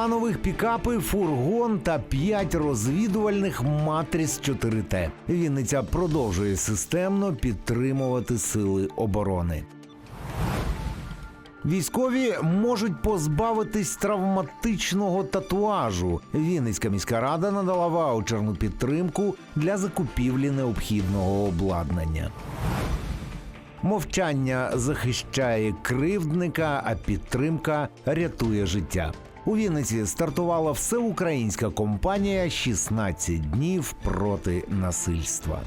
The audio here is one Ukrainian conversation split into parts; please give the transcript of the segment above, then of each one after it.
Два нових пікапи, фургон та п'ять розвідувальних матріс 4Т. Вінниця продовжує системно підтримувати сили оборони. Військові можуть позбавитись травматичного татуажу. Вінницька міська рада надала ваучерну підтримку для закупівлі необхідного обладнання. Мовчання захищає кривдника, а підтримка рятує життя. У Вінниці стартувала всеукраїнська кампанія «16 днів проти насильства.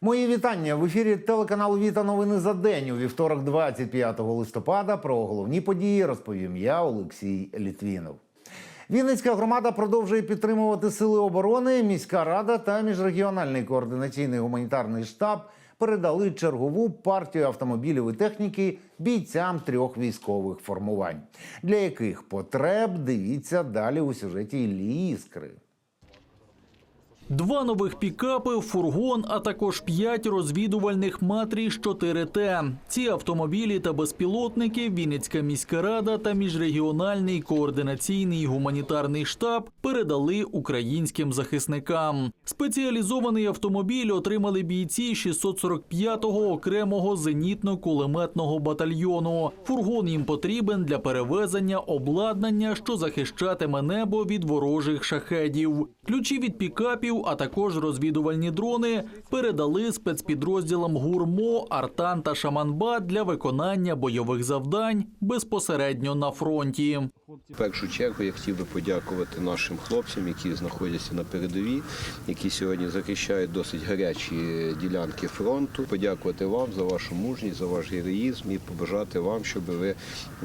Мої вітання в ефірі телеканалу Віта Новини за день у вівторок, 25 листопада. Про головні події розповім я, Олексій Літвінов. Вінницька громада продовжує підтримувати сили оборони. Міська рада та міжрегіональний координаційний гуманітарний штаб передали чергову партію автомобілів і техніки бійцям трьох військових формувань, для яких потреб дивіться далі у сюжеті Іллі Іскри. Два нових пікапи, фургон, а також п'ять розвідувальних матріж 4Т. Ці автомобілі та безпілотники Вінницька міська рада та міжрегіональний координаційний гуманітарний штаб передали українським захисникам. Спеціалізований автомобіль отримали бійці 645-го окремого зенітно-кулеметного батальйону. Фургон їм потрібен для перевезення обладнання, що захищатиме небо від ворожих шахедів. Ключі від пікапів, а також розвідувальні дрони передали спецпідрозділам ГУРМО, Артан та Шаманба для виконання бойових завдань безпосередньо на фронті. В першу чергу я хотів би подякувати нашим хлопцям, які знаходяться на передовій, які сьогодні захищають досить гарячі ділянки фронту. Подякувати вам за вашу мужність, за ваш героїзм і побажати вам, щоб ви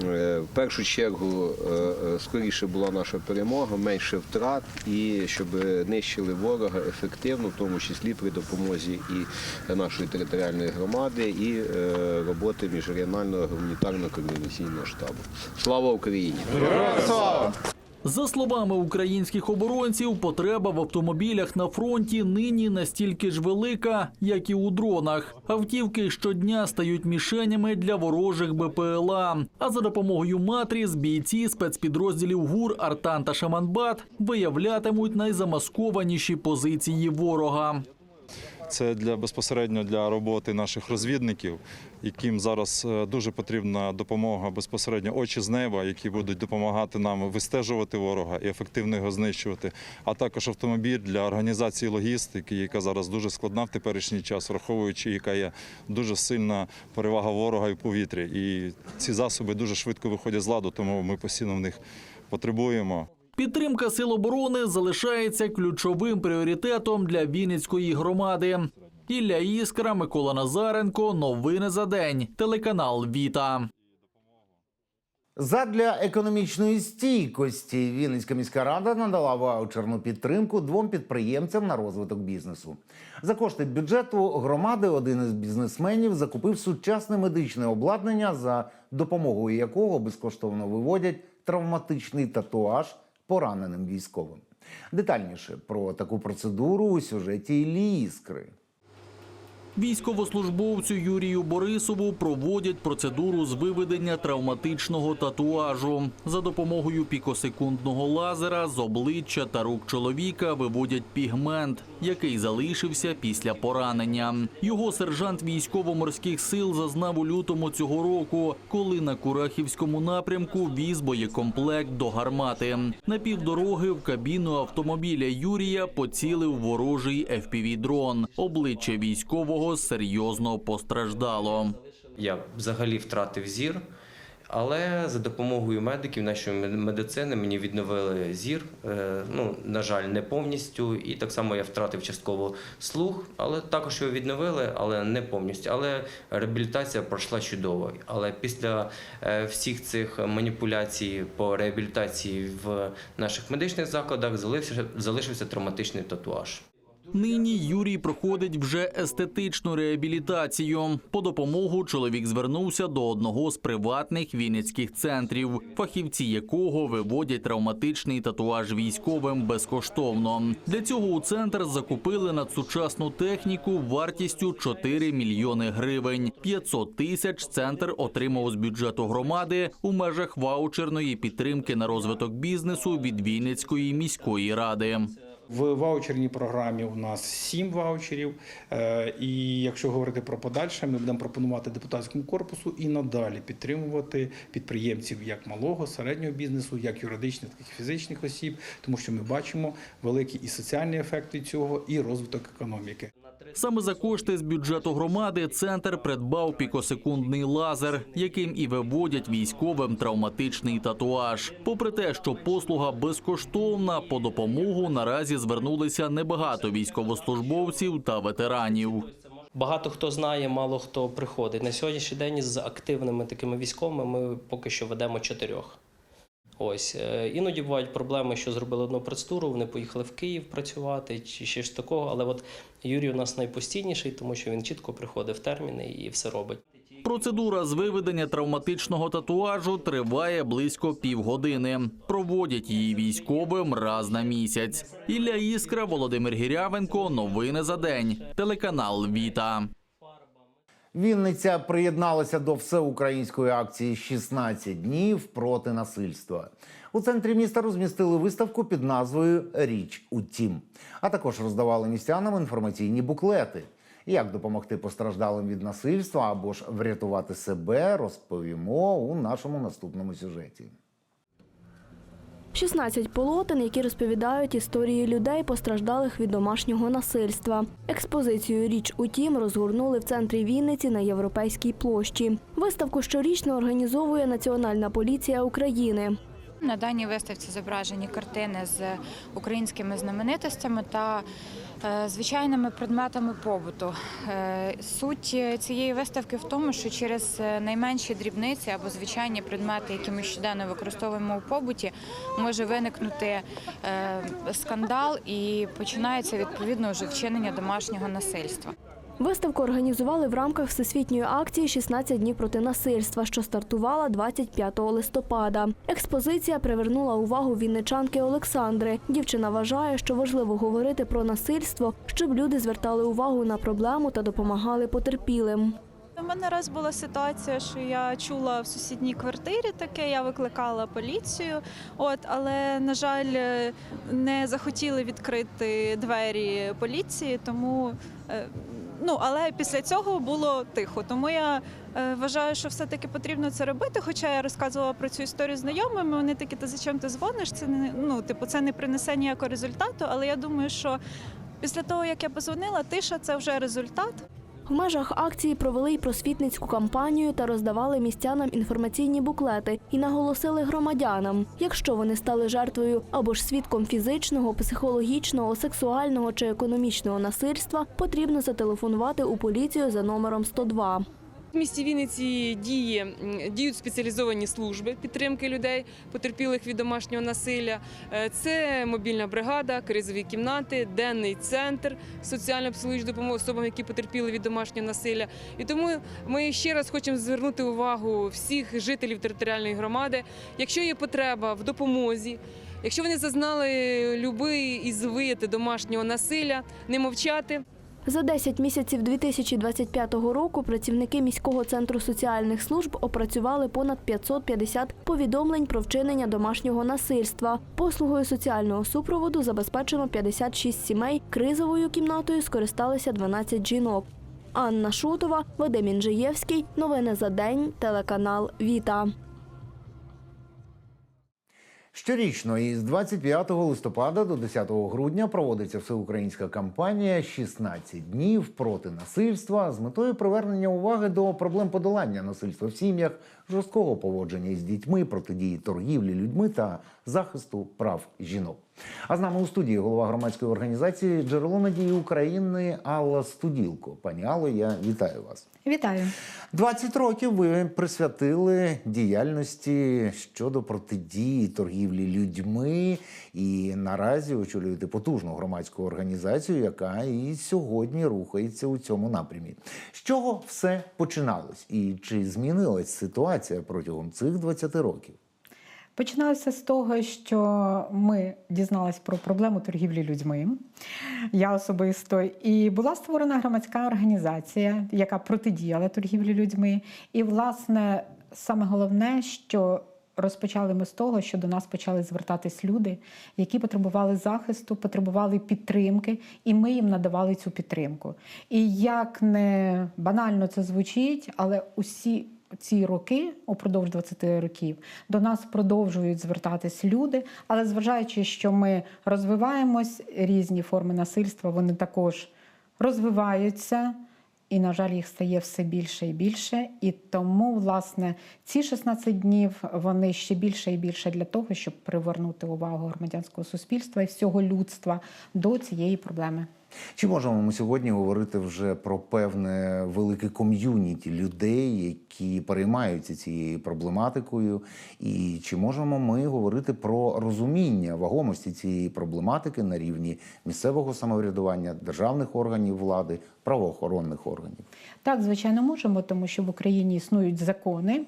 е, в першу чергу е, е, скоріше була наша перемога, менше втрат і щоб нищили ворога ефективно, в тому числі при допомозі і нашої територіальної громади, і роботи міжрегіонального гуманітарного координаційного штабу. Слава Україні! За словами українських оборонців, потреба в автомобілях на фронті нині настільки ж велика, як і у дронах. Автівки щодня стають мішенями для ворожих БПЛА. А за допомогою матріс бійці спецпідрозділів ГУР, Артан та Шаманбат виявлятимуть найзамаскованіші позиції ворога. Це для безпосередньо для роботи наших розвідників, яким зараз е, дуже потрібна допомога безпосередньо очі з неба, які будуть допомагати нам вистежувати ворога і ефективно його знищувати. А також автомобіль для організації логістики, яка зараз дуже складна в теперішній час, враховуючи, яка є дуже сильна перевага ворога і в повітрі. І ці засоби дуже швидко виходять з ладу, тому ми постійно в них потребуємо. Підтримка сил оборони залишається ключовим пріоритетом для Вінницької громади. Ілля Іскра, Микола Назаренко. Новини за день. Телеканал Віта. Задля економічної стійкості Вінницька міська рада надала ваучерну підтримку двом підприємцям на розвиток бізнесу. За кошти бюджету громади один із бізнесменів закупив сучасне медичне обладнання, за допомогою якого безкоштовно виводять травматичний татуаж пораненим військовим. Детальніше про таку процедуру у сюжеті Іллі. Військовослужбовцю Юрію Борисову проводять процедуру з виведення травматичного татуажу. За допомогою пікосекундного лазера з обличчя та рук чоловіка виводять пігмент, який залишився після поранення. Його сержант військово-морських сил зазнав у лютому цього року, коли на Курахівському напрямку віз боєкомплект до гармати. На півдороги в кабіну автомобіля Юрія поцілив ворожий FPV-дрон. Обличчя військового серйозно постраждало. Я взагалі втратив зір, але за допомогою медиків нашої медицини мені відновили зір. Е, Ну, на жаль, не повністю. І так само я втратив частково слух, але також його відновили, але не повністю. Але реабілітація пройшла чудово. Але після е, всіх цих маніпуляцій по реабілітації в наших медичних закладах залишився, залишився травматичний татуаж. Нині Юрій проходить вже естетичну реабілітацію. По допомогу чоловік звернувся до одного з приватних вінницьких центрів, фахівці якого виводять травматичний татуаж військовим безкоштовно. Для цього у центр закупили надсучасну техніку вартістю 4 мільйони гривень. 500 тисяч центр отримав з бюджету громади у межах ваучерної підтримки на розвиток бізнесу від Вінницької міської ради. В ваучерній програмі у нас сім ваучерів. Е, І якщо говорити про подальше, ми будемо пропонувати депутатському корпусу і надалі підтримувати підприємців як малого, середнього бізнесу, як юридичних, так і фізичних осіб, тому що ми бачимо великий і соціальний ефект від цього, і розвиток економіки. Саме за кошти з бюджету громади центр придбав пікосекундний лазер, яким і виводять військовим травматичний татуаж. Попри те, що послуга безкоштовна, по допомогу наразі звернулися небагато військовослужбовців та ветеранів. Багато хто знає, мало хто приходить. На сьогоднішній день з активними такими військовими ми поки що ведемо чотирьох. Ось е, іноді бувають проблеми, що зробили одну процедуру, вони поїхали в Київ працювати чи ще ж такого. Але от Юрій у нас найпостійніший, тому що він чітко приходить в терміни і все робить. Процедура з виведення травматичного татуажу триває близько півгодини. Проводять її військовим раз на місяць. Ілля Іскра, Володимир Гірявенко. Новини за день. Телеканал Віта. Вінниця приєдналася до всеукраїнської акції «16 днів проти насильства. У центрі міста розмістили виставку під назвою Річ у тім, а також роздавали містянам інформаційні буклети. Як допомогти постраждалим від насильства або ж врятувати себе, розповімо у нашому наступному сюжеті. 16 полотен, які розповідають історії людей, постраждалих від домашнього насильства. Експозицію Річ у тім розгорнули в центрі Вінниці на Європейській площі. Виставку щорічно організовує Національна поліція України. На даній виставці зображені картини з українськими знаменитостями та е, звичайними предметами побуту. Е, Суть цієї виставки в тому, що через е, найменші дрібниці або звичайні предмети, які ми щоденно використовуємо у побуті, може виникнути скандал і починається відповідно вже вчинення домашнього насильства. Виставку організували в рамках всесвітньої акції «16 днів проти насильства, що стартувала 25 листопада. Експозиція привернула увагу вінничанки Олександри. Дівчина вважає, що важливо говорити про насильство, щоб люди звертали увагу на проблему та допомагали потерпілим. У мене раз була ситуація, що я чула в сусідній квартирі таке, я викликала поліцію, от, але, на жаль, е, не захотіли відкрити двері поліції, тому. Ну, але після цього було тихо. Тому я е, вважаю, що все-таки потрібно це робити. Хоча я розказувала про цю історію знайомими, вони такі, та зачем ти дзвониш? Це не ну, типу, це не принесе ніякого результату. Але я думаю, що після того, як я позвонила, тиша це вже результат. В межах акції провели й просвітницьку кампанію та роздавали містянам інформаційні буклети і наголосили громадянам, якщо вони стали жертвою або ж свідком фізичного, психологічного, сексуального чи економічного насильства, потрібно зателефонувати у поліцію за номером 102. В місті Вінниці діє, діють спеціалізовані служби підтримки людей, потерпілих від домашнього насилля. Е, Це мобільна бригада, кризові кімнати, денний центр соціально-психологічної допомоги особам, які потерпіли від домашнього насилля. І тому ми ще раз хочемо звернути увагу всіх жителів територіальної громади. Якщо є потреба в допомозі, якщо вони зазнали любий із вид домашнього насилля, не мовчати. За 10 місяців 2025 року працівники міського центру соціальних служб опрацювали понад 550 повідомлень про вчинення домашнього насильства. Послугою соціального супроводу забезпечено 56 сімей. Кризовою кімнатою скористалися 12 жінок. Анна Шутова, Вадим Інжиєвський. Новини за день. Телеканал Віта. Щорічно із 25 листопада до 10 грудня проводиться всеукраїнська кампанія «16 днів проти насильства з метою привернення уваги до проблем подолання насильства в сім'ях, жорсткого поводження із дітьми, протидії торгівлі людьми та захисту прав жінок. А з нами у студії голова громадської організації Джерело надії України Алла Студілко. Пані Алло, я вітаю вас. Вітаю. 20 років ви присвятили діяльності щодо протидії торгівлі людьми, і наразі очолюєте потужну громадську організацію, яка і сьогодні рухається у цьому напрямі. З чого все починалось, і чи змінилась ситуація протягом цих 20 років? Починалося з того, що ми дізналися про проблему торгівлі людьми. Я особисто і була створена громадська організація, яка протидіяла торгівлі людьми. І, власне, саме головне, що розпочали ми з того, що до нас почали звертатись люди, які потребували захисту, потребували підтримки, і ми їм надавали цю підтримку. І як не банально це звучить, але усі ці роки, упродовж 20 років, до нас продовжують звертатись люди, але зважаючи, що ми розвиваємось, різні форми насильства вони також розвиваються. І, на жаль, їх стає все більше і більше. І тому, власне, ці 16 днів вони ще більше і більше для того, щоб привернути увагу громадянського суспільства і всього людства до цієї проблеми. Чи можемо ми сьогодні говорити вже про певне велике ком'юніті людей, які переймаються цією проблематикою? І чи можемо ми говорити про розуміння вагомості цієї проблематики на рівні місцевого самоврядування, державних органів влади, правоохоронних органів? Так, звичайно, можемо, тому що в Україні існують закони,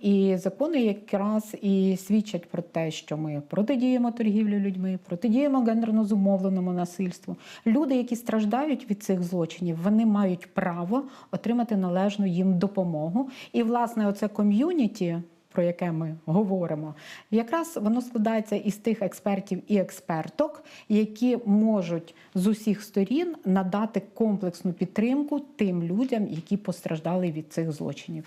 і закони якраз і свідчать про те, що ми протидіємо торгівлі людьми, протидіємо гендерно зумовленому насильству. Люди, які страждають від цих злочинів, вони мають право отримати належну їм допомогу. І, власне, оце ком'юніті. Про яке ми говоримо, якраз воно складається із тих експертів і експерток, які можуть з усіх сторін надати комплексну підтримку тим людям, які постраждали від цих злочинів.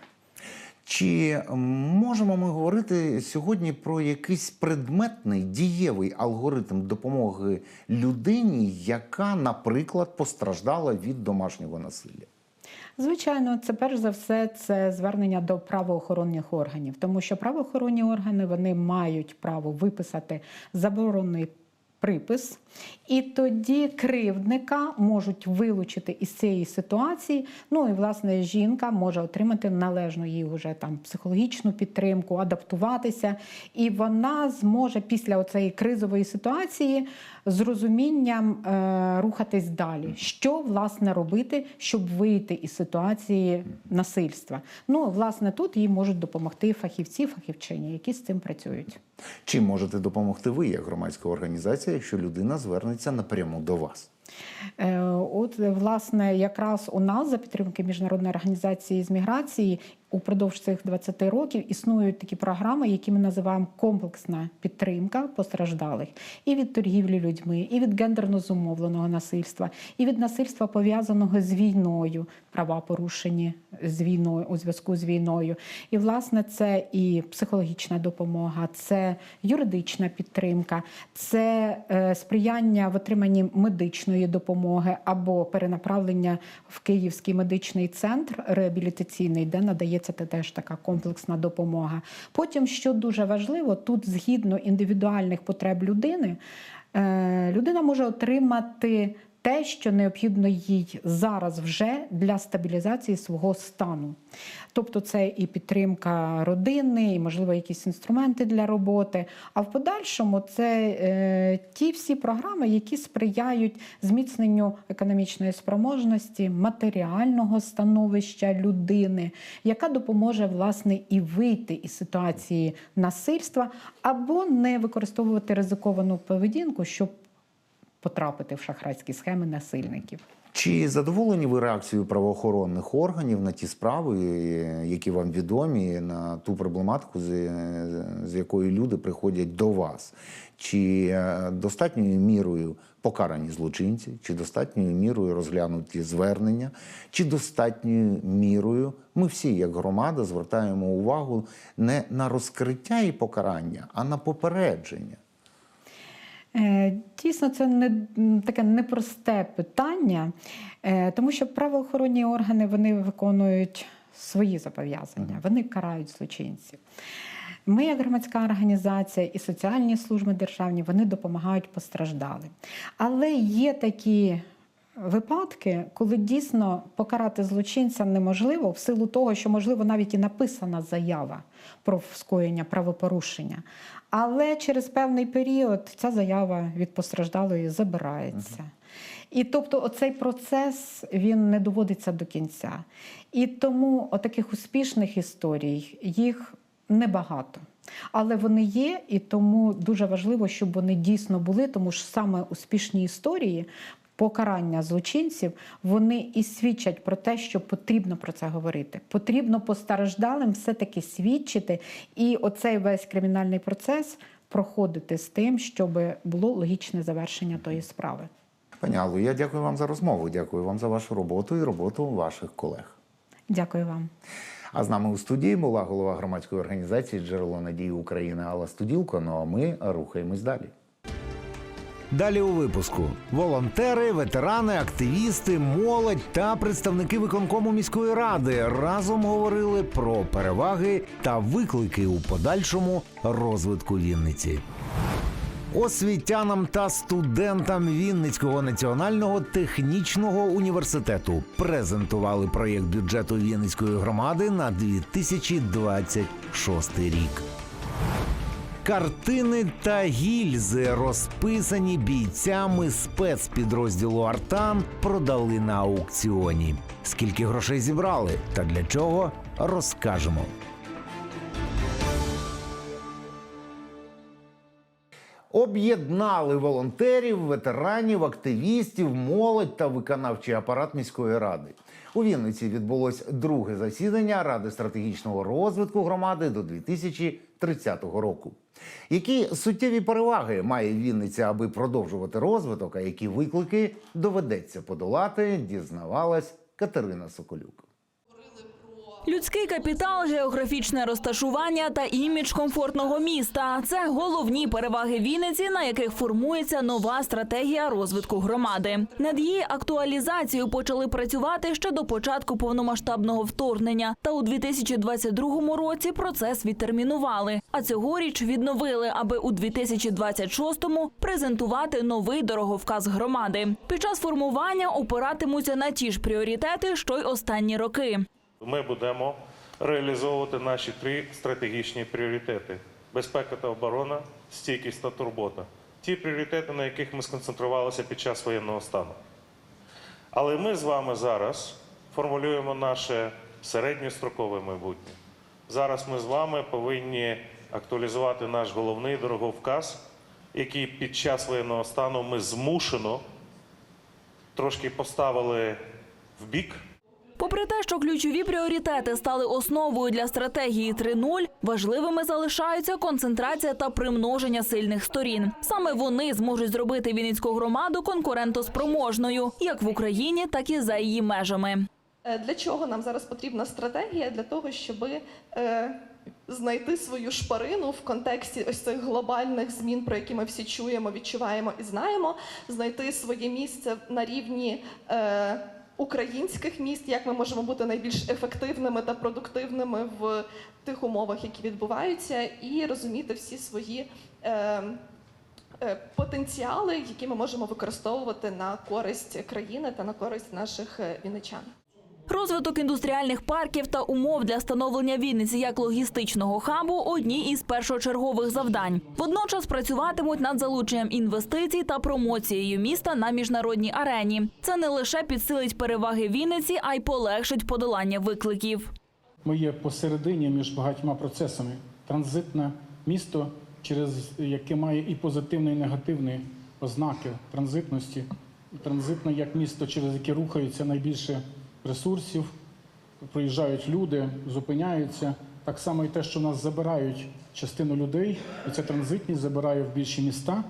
Чи можемо ми говорити сьогодні про якийсь предметний дієвий алгоритм допомоги людині, яка, наприклад, постраждала від домашнього насилля? Звичайно, це перш за все це звернення до правоохоронних органів, тому що правоохоронні органи вони мають право виписати заборонений припис, і тоді кривдника можуть вилучити із цієї ситуації. Ну і власне жінка може отримати належну їй вже там психологічну підтримку, адаптуватися, і вона зможе після цієї кризової ситуації з розумінням е, рухатись далі. Що власне робити, щоб вийти із ситуації насильства? Ну, власне, тут їй можуть допомогти фахівці, фахівчині, які з цим працюють. Чим можете допомогти ви, як громадська організація, якщо людина звернеться напряму до вас? Е, От, власне, якраз у нас за підтримки міжнародної організації з міграції упродовж цих 20 років існують такі програми, які ми називаємо комплексна підтримка постраждалих і від торгівлі людьми, і від гендерно зумовленого насильства, і від насильства пов'язаного з війною, права порушені з війною у зв'язку з війною. І власне це і психологічна допомога, це юридична підтримка, це е, сприяння в отриманні медичної допомоги або перенаправлення в Київський медичний центр реабілітаційний, де надається теж така комплексна допомога. Потім, що дуже важливо, тут згідно індивідуальних потреб людини, е, людина може отримати. Те, що необхідно їй зараз вже для стабілізації свого стану. Тобто це і підтримка родини, і, можливо, якісь інструменти для роботи. А в подальшому це е, ті всі програми, які сприяють зміцненню економічної спроможності, матеріального становища людини, яка допоможе власне і вийти із ситуації насильства, або не використовувати ризиковану поведінку, щоб потрапити в шахрайські схеми насильників. Чи задоволені ви реакцією правоохоронних органів на ті справи, які вам відомі, на ту проблематику, з, з якою люди приходять до вас? Чи е, достатньою мірою покарані злочинці, чи достатньою мірою розглянуті звернення, чи достатньою мірою ми всі, як громада, звертаємо увагу не на розкриття і покарання, а на попередження? Е, Дійсно, це не таке непросте питання, е, тому що правоохоронні органи вони виконують свої зобов'язання, вони карають злочинців. Ми, як громадська організація і соціальні служби державні, вони допомагають постраждалим. Але є такі випадки, коли дійсно покарати злочинця неможливо, в силу того, що, можливо, навіть і написана заява про скоєння правопорушення. Але через певний період ця заява від постраждалої забирається. І тобто оцей процес він не доводиться до кінця. І тому отаких успішних історій їх небагато. Але вони є, і тому дуже важливо, щоб вони дійсно були, тому що саме успішні історії покарання злочинців вони і свідчать про те, що потрібно про це говорити. Потрібно постраждалим все-таки свідчити, і оцей весь кримінальний процес проходити з тим, щоб було логічне завершення тої справи. Пані Алло, я дякую вам за розмову. Дякую вам за вашу роботу і роботу ваших колег. Дякую вам. А з нами у студії була голова громадської організації Джерело надії України Алла Студілко. Ну а ми рухаємось далі. Далі у випуску волонтери, ветерани, активісти, молодь та представники виконкому міської ради разом говорили про переваги та виклики у подальшому розвитку Вінниці. Освітянам та студентам Вінницького національного технічного університету презентували проєкт бюджету Вінницької громади на 2026 рік. Картини та гільзи, розписані бійцями спецпідрозділу Артан, продали на аукціоні. Скільки грошей зібрали та для чого розкажемо. Об'єднали волонтерів, ветеранів, активістів, молодь та виконавчий апарат міської ради. У Вінниці відбулось друге засідання Ради стратегічного розвитку громади до 2030 року. Які суттєві переваги має Вінниця, аби продовжувати розвиток, а які виклики доведеться подолати, дізнавалась Катерина Соколюк. Людський капітал, географічне розташування та імідж комфортного міста це головні переваги Вінниці, на яких формується нова стратегія розвитку громади. Над її актуалізацією почали працювати ще до початку повномасштабного вторгнення. Та у 2022 році процес відтермінували. А цьогоріч відновили, аби у 2026-му презентувати новий дороговказ громади. Під час формування опиратимуться на ті ж пріоритети, що й останні роки. Ми будемо реалізовувати наші три стратегічні пріоритети: безпека та оборона, стійкість та турбота. Ті пріоритети, на яких ми сконцентрувалися під час воєнного стану. Але ми з вами зараз формулюємо наше середньострокове майбутнє. Зараз ми з вами повинні актуалізувати наш головний дороговказ, який під час воєнного стану ми змушено трошки поставили в бік. Попри те, що ключові пріоритети стали основою для стратегії 3.0, важливими залишаються концентрація та примноження сильних сторін. Саме вони зможуть зробити Вінницьку громаду конкурентоспроможною як в Україні, так і за її межами. Е, Для чого нам зараз потрібна стратегія? Для того, щоб е, знайти свою шпарину в контексті ось цих глобальних змін, про які ми всі чуємо, відчуваємо і знаємо, знайти своє місце на рівні. Українських міст, як ми можемо бути найбільш ефективними та продуктивними в тих умовах, які відбуваються, і розуміти всі свої е, е, потенціали, які ми можемо використовувати на користь країни та на користь наших е, вінничан. Розвиток індустріальних парків та умов для становлення Вінниці як логістичного хабу одні із першочергових завдань. Водночас працюватимуть над залученням інвестицій та промоцією міста на міжнародній арені. Це не лише підсилить переваги Вінниці, а й полегшить подолання викликів. Ми є посередині між багатьма процесами. Транзитне місто, через яке має і позитивні, і негативні ознаки транзитності. Транзитне як місто, через яке рухаються найбільше ресурсів, проїжджають люди, зупиняються. Так само і те, що нас забирають частину людей, і ця транзитність забирає в більші міста.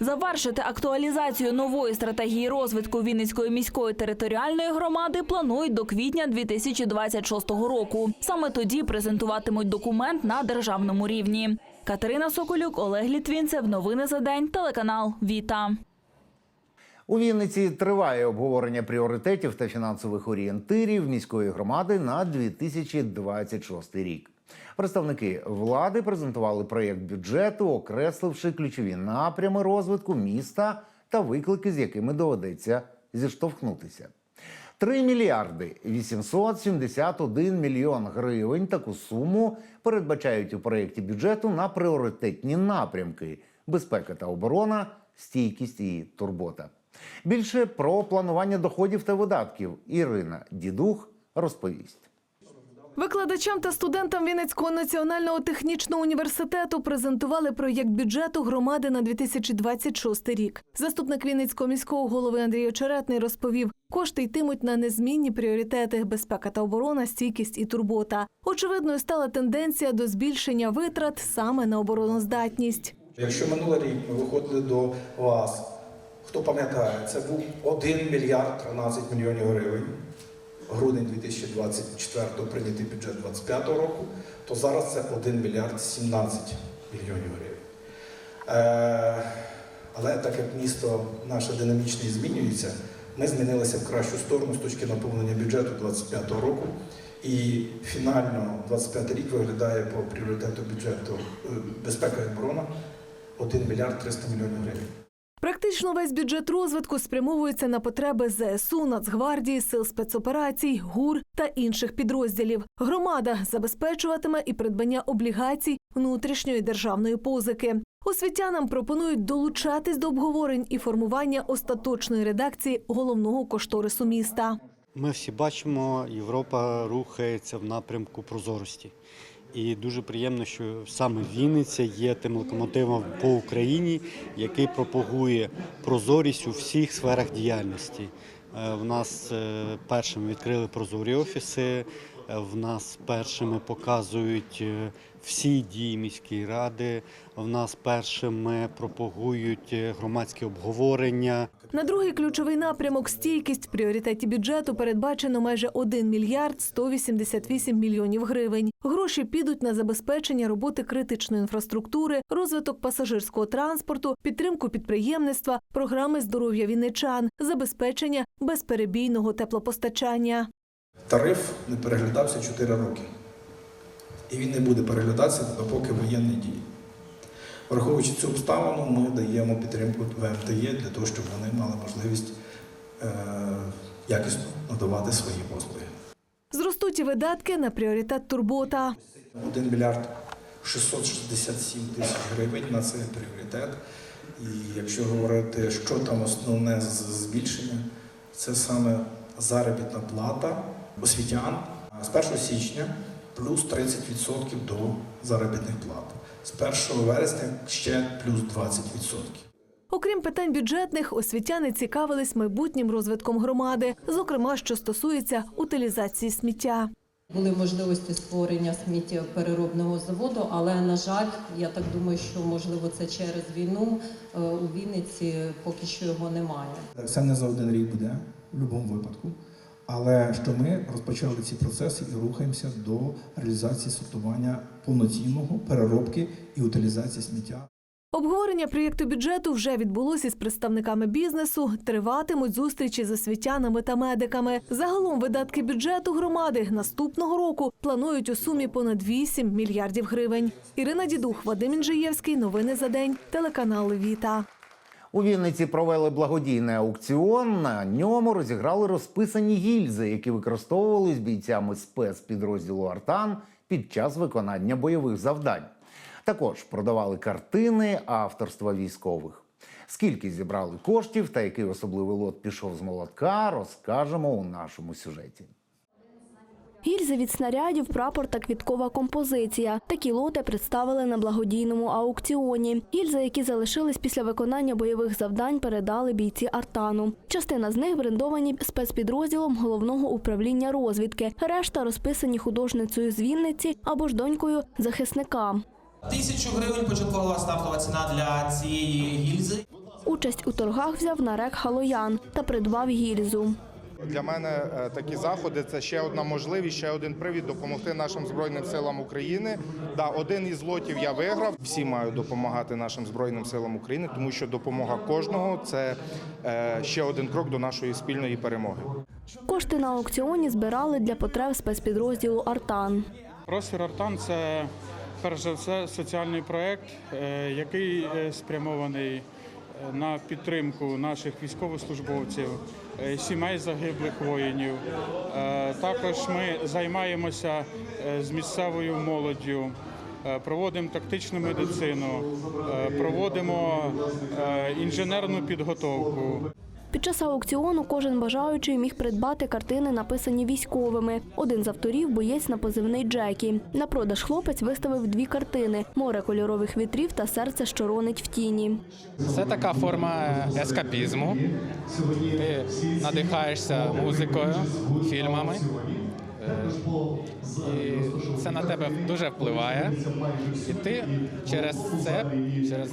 Завершити актуалізацію нової стратегії розвитку Вінницької міської територіальної громади планують до квітня 2026 року. Саме тоді презентуватимуть документ на державному рівні. Катерина Соколюк, Олег Літвінцев. Новини за день. Телеканал Віта. У Вінниці триває обговорення пріоритетів та фінансових орієнтирів міської громади на 2026 рік. Представники влади презентували проєкт бюджету, окресливши ключові напрями розвитку міста та виклики, з якими доведеться зіштовхнутися. 3 мільярди 871 мільйон гривень. Таку суму передбачають у проєкті бюджету на пріоритетні напрямки: безпека та оборона, стійкість і турбота. Більше про планування доходів та видатків Ірина Дідух розповість. Викладачам та студентам Вінницького національного технічного університету презентували проєкт бюджету громади на 2026 рік. Заступник Вінницького міського голови Андрій Очеретний розповів, кошти йтимуть на незмінні пріоритети безпека та оборона, стійкість і турбота. Очевидною стала тенденція до збільшення витрат саме на обороноздатність. Якщо минулий рік ми виходили до вас, хто пам'ятає, це був 1 мільярд 13 мільйонів гривень. Грудень 2024 прийнятий бюджет 2025 року, то зараз це 1 мільярд 17 мільйонів гривень. Е, але так як місто наше динамічно і змінюється, ми змінилися в кращу сторону з точки наповнення бюджету 2025 року. І фінально 25 рік виглядає по пріоритету бюджету е, безпека і оборона 1 мільярд 300 мільйонів гривень. Практично весь бюджет розвитку спрямовується на потреби ЗСУ, Нацгвардії, сил спецоперацій, ГУР та інших підрозділів. Громада забезпечуватиме і придбання облігацій внутрішньої державної позики. Освітянам пропонують долучатись до обговорень і формування остаточної редакції головного кошторису міста. Ми всі бачимо, Європа рухається в напрямку прозорості. І дуже приємно, що саме Вінниця є тим локомотивом по Україні, який пропагує прозорість у всіх сферах діяльності. Е, В нас е, першими відкрили прозорі офіси, е, в нас першими показують всі дії міської ради, в нас першими пропагують е, громадські обговорення. На другий ключовий напрямок стійкість в пріоритеті бюджету передбачено майже 1 мільярд 188 мільйонів гривень. Гроші підуть на забезпечення роботи критичної інфраструктури, розвиток пасажирського транспорту, підтримку підприємництва, програми здоров'я вінничан, забезпечення безперебійного теплопостачання. Тариф не переглядався 4 роки. І він не буде переглядатися допоки воєнні дії. Враховуючи цю обставину, ми даємо підтримку ВМТЄ для того, щоб вони мали можливість е, якісно надавати свої послуги. Зростуть і видатки на пріоритет турбота. 1 мільярд 667 тисяч гривень на цей пріоритет. І якщо говорити, що там основне збільшення, це саме заробітна плата освітян з 1 січня плюс 30% до заробітних плат. З 1 вересня ще плюс 20%. Окрім питань бюджетних, освітяни цікавились майбутнім розвитком громади, зокрема, що стосується утилізації сміття. Були можливості створення сміттєпереробного заводу, але на жаль, я так думаю, що можливо це через війну е, у Вінниці поки що його немає. Це не за один рік буде в будь-якому випадку. Але що ми розпочали ці процеси і рухаємося до реалізації сортування повноцінного переробки і утилізації сміття. Обговорення проєкту бюджету вже відбулося із представниками бізнесу. Триватимуть зустрічі з освітянами та медиками. Загалом видатки бюджету громади наступного року планують у сумі понад 8 мільярдів гривень. Ірина Дідух, Вадим Інжиєвський. Новини за день. Телеканал Віта. У Вінниці провели благодійний аукціон. На ньому розіграли розписані гільзи, які використовувались бійцями спецпідрозділу Артан під час виконання бойових завдань. Також продавали картини авторства військових. Скільки зібрали коштів та який особливий лот пішов з молотка, розкажемо у нашому сюжеті. Гільзи від снарядів, прапор та квіткова композиція. Такі лоти представили на благодійному аукціоні. Гільзи, які залишились після виконання бойових завдань, передали бійці Артану. Частина з них брендовані спецпідрозділом головного управління розвідки. Решта розписані художницею з Вінниці або ж донькою захисника. Тисячу гривень початкова стартова ціна для цієї гільзи. Участь у торгах взяв Нарек Халоян та придбав гільзу. Для мене е, такі заходи це ще одна можливість, ще один привід допомогти нашим збройним силам України. Да, один із лотів я виграв. Всі мають допомагати нашим збройним силам України, тому що допомога кожного це е, ще один крок до нашої спільної перемоги. Кошти на аукціоні збирали для потреб спецпідрозділу Артан. Простір Артан це перш за все соціальний проект, е, який спрямований на підтримку наших військовослужбовців, е, сімей загиблих воїнів. Е, Також ми займаємося е, з місцевою молоддю. Проводимо тактичну медицину, проводимо інженерну підготовку. Під час аукціону кожен бажаючий міг придбати картини, написані військовими. Один з авторів боєць на позивний Джекі. На продаж хлопець виставив дві картини: море кольорових вітрів та серце, що ронить в тіні. Це така форма ескапізму. Ти надихаєшся музикою, фільмами. Е, І це на тебе дуже впливає. І ти через це, через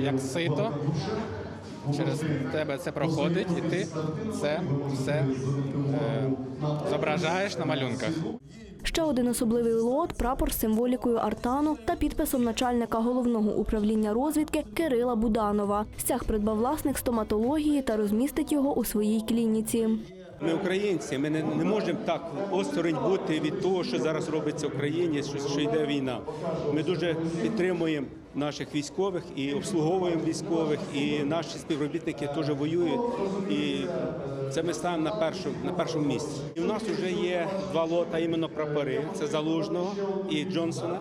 як сито, через тебе це проходить, і ти це все е, зображаєш на малюнках. Ще один особливий лот прапор з символікою Артану та підписом начальника головного управління розвідки Кирила Буданова. Стяг придбав власник стоматології та розмістить його у своїй клініці. Ми українці, ми не, не можемо так осторонь бути від того, що зараз робиться в Україні, що, що йде війна. Ми дуже підтримуємо наших військових і обслуговуємо військових, і наші співробітники теж воюють. І це ми ставимо на першу на першому місці. І в нас вже є два лота, іменно прапори. Це Залужного і Джонсона.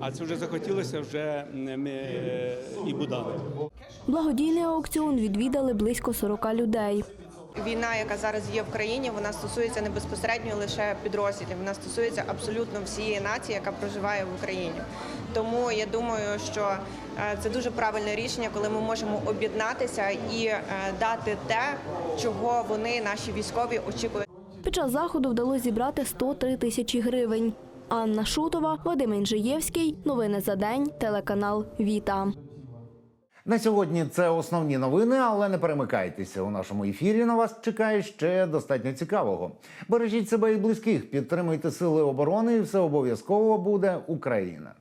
А це вже захотілося вже м, е, і Буданова. Благодійний аукціон відвідали близько 40 людей. Війна, яка зараз є в країні, вона стосується не безпосередньо лише підрозділів, вона стосується абсолютно всієї нації, яка проживає в Україні. Тому я думаю, що е, це дуже правильне рішення, коли ми можемо об'єднатися і е, дати те, чого вони, наші військові, очікують. Під час заходу вдалося зібрати 103 тисячі гривень. Анна Шутова, Вадим Інжиєвський. Новини за день. Телеканал Віта. На сьогодні це основні новини, але не перемикайтеся. У нашому ефірі на вас чекає ще достатньо цікавого. Бережіть себе і близьких, підтримуйте сили оборони, і все обов'язково буде Україна.